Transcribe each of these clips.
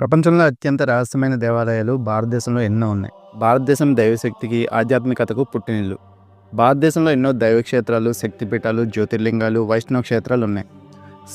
ప్రపంచంలో అత్యంత రహస్యమైన దేవాలయాలు భారతదేశంలో ఎన్నో ఉన్నాయి. భారతదేశం దైవశక్తికి ఆధ్యాత్మికతకు పుట్టినిల్లు. భారతదేశంలో ఎన్నో దైవ క్షేత్రాలు శక్తిపీఠాలు జ్యోతిర్లింగాలు వైష్ణవ క్షేత్రాలు ఉన్నాయి.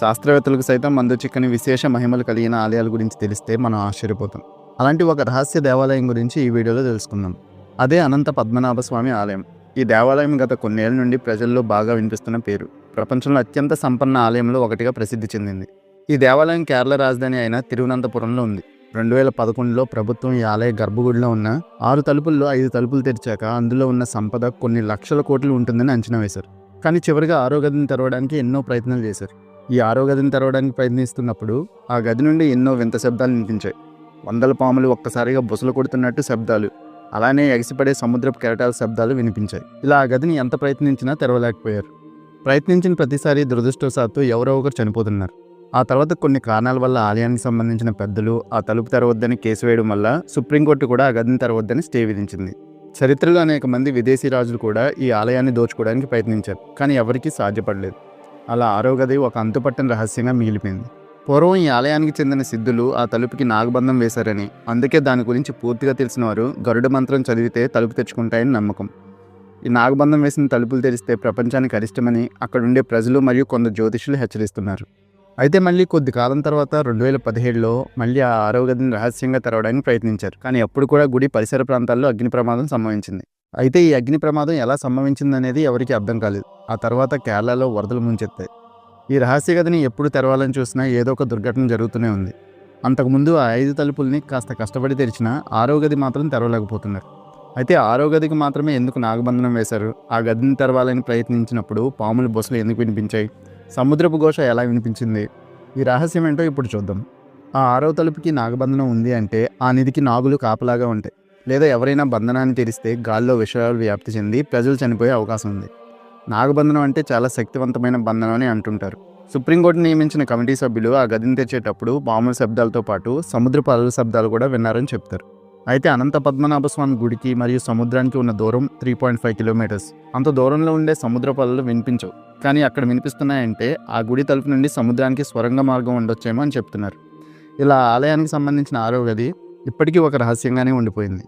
శాస్త్రవేత్తలకు సైతం మందు చిక్కని విశేష మహిమలు కలిగిన ఆలయాల గురించి తెలిస్తే మనం ఆశ్చర్యపోతాం. అలాంటి ఒక రహస్య దేవాలయం గురించి ఈ వీడియోలో తెలుసుకుందాం. అదే అనంత పద్మనాభ స్వామి ఆలయం. ఈ దేవాలయం గత కొన్నేళ్ళ నుండి ప్రజల్లో బాగా వినిపిస్తున్న పేరు. ప్రపంచంలో అత్యంత సంపన్న ఆలయంలో ఒకటిగా ప్రసిద్ధి చెందింది. ఈ దేవాలయం కేరళ రాజధాని అయిన తిరువనంతపురంలో ఉంది. రెండు వేల పదకొండులో ప్రభుత్వం ఈ ఆలయ గర్భగుడిలో ఉన్న ఆరు తలుపుల్లో ఐదు తలుపులు తెరిచాక అందులో ఉన్న సంపద కొన్ని లక్షల కోట్లు ఉంటుందని అంచనా వేశారు. కానీ చివరిగా ఆరో గదిని తెరవడానికి ఎన్నో ప్రయత్నాలు చేశారు. ఈ ఆరో గదిని తెరవడానికి ప్రయత్నిస్తున్నప్పుడు ఆ గది నుండి ఎన్నో వింత శబ్దాలు వినిపించాయి. వందల పాములు ఒక్కసారిగా బుసలు కొడుతున్నట్టు శబ్దాలు అలానే ఎగసిపడే సముద్రపు కెరటాల శబ్దాలు వినిపించాయి. ఇలా ఆ గదిని ఎంత ప్రయత్నించినా తెరవలేకపోయారు. ప్రయత్నించిన ప్రతిసారి దురదృష్టవశాత్తు ఎవరో ఒకరు చనిపోతున్నారు. ఆ తర్వాత కొన్ని కారణాల వల్ల ఆలయానికి సంబంధించిన పెద్దలు ఆ తలుపు తెరవద్దని కేసు వేయడం వల్ల సుప్రీంకోర్టు కూడా ఆ గదిని తెరవద్దని స్టే విధించింది. చరిత్రలో అనేక మంది విదేశీ రాజులు కూడా ఈ ఆలయాన్ని దోచుకోవడానికి ప్రయత్నించారు కానీ ఎవరికీ సాధ్యపడలేదు. అలా ఆరో గది ఒక అంతుపట్టని రహస్యంగా మిగిలిపోయింది. పూర్వం ఈ ఆలయానికి చెందిన సిద్ధులు ఆ తలుపుకి నాగబంధం వేశారని అందుకే దాని గురించి పూర్తిగా తెలిసిన వారు గరుడ మంత్రం చదివితే తలుపు తెచ్చుకుంటాయని నమ్మకం. ఈ నాగబంధం వేసిన తలుపులు తెరిస్తే ప్రపంచానికి అరిష్టమని అక్కడుండే ప్రజలు మరియు కొందరు జ్యోతిషులు హెచ్చరిస్తున్నారు. అయితే మళ్ళీ కొద్ది కాలం తర్వాత రెండు వేల పదిహేడులో మళ్ళీ ఆ ఆరో గదిని రహస్యంగా తెరవడానికి ప్రయత్నించారు. కానీ అప్పుడు కూడా గుడి పరిసర ప్రాంతాల్లో అగ్ని ప్రమాదం సంభవించింది. అయితే ఈ అగ్ని ప్రమాదం ఎలా సంభవించింది అనేది ఎవరికీ అర్థం కాలేదు. ఆ తర్వాత కేరళలో వరదలు ముంచెత్తాయి. ఈ రహస్య గదిని ఎప్పుడు తెరవాలని చూసినా ఏదో ఒక దుర్ఘటన జరుగుతూనే ఉంది. అంతకుముందు ఆ ఐదు తలుపుల్ని కాస్త కష్టపడి తెరిచినా ఆరో గది మాత్రం తెరవలేకపోతున్నారు. అయితే ఆరో గదికి మాత్రమే ఎందుకు నాగబంధనం వేశారు? ఆ గదిని తెరవాలని ప్రయత్నించినప్పుడు పాముల బొసలు ఎందుకు వినిపించాయి? సముద్రపు ఘోష ఎలా వినిపించింది? ఈ రహస్యం ఏంటో ఇప్పుడు చూద్దాం. ఆ ఆరో తలుపుకి నాగబంధనం ఉంది అంటే ఆ నిధికి నాగులు కాపలాగా ఉంటాయి. లేదా ఎవరైనా బంధనాన్ని తెరిస్తే గాల్లో విషయాలు వ్యాప్తి చెంది ప్రజలు చనిపోయే అవకాశం ఉంది. నాగబంధనం అంటే చాలా శక్తివంతమైన బంధనం అని అంటుంటారు. సుప్రీంకోర్టు నియమించిన కమిటీ సభ్యులు ఆ గదిని తెచ్చేటప్పుడు మామూలు శబ్దాలతో పాటు సముద్రపు అలల శబ్దాలు కూడా విన్నారని చెప్తారు. అయితే అనంత పద్మనాభ స్వామి గుడికి మరియు సముద్రానికి ఉన్న దూరం త్రీ పాయింట్ ఫైవ్ కిలోమీటర్స్ అంత దూరంలో ఉండే సముద్ర పలలు వినిపించవు. కానీ అక్కడ వినిపిస్తున్నాయంటే ఆ గుడి తలుపు నుండి సముద్రానికి స్వరంగ మార్గం ఉండొచ్చేమో అని చెప్తున్నారు. ఇలా ఆలయానికి సంబంధించిన ఆరో గది ఇప్పటికీ ఒక రహస్యంగానే ఉండిపోయింది.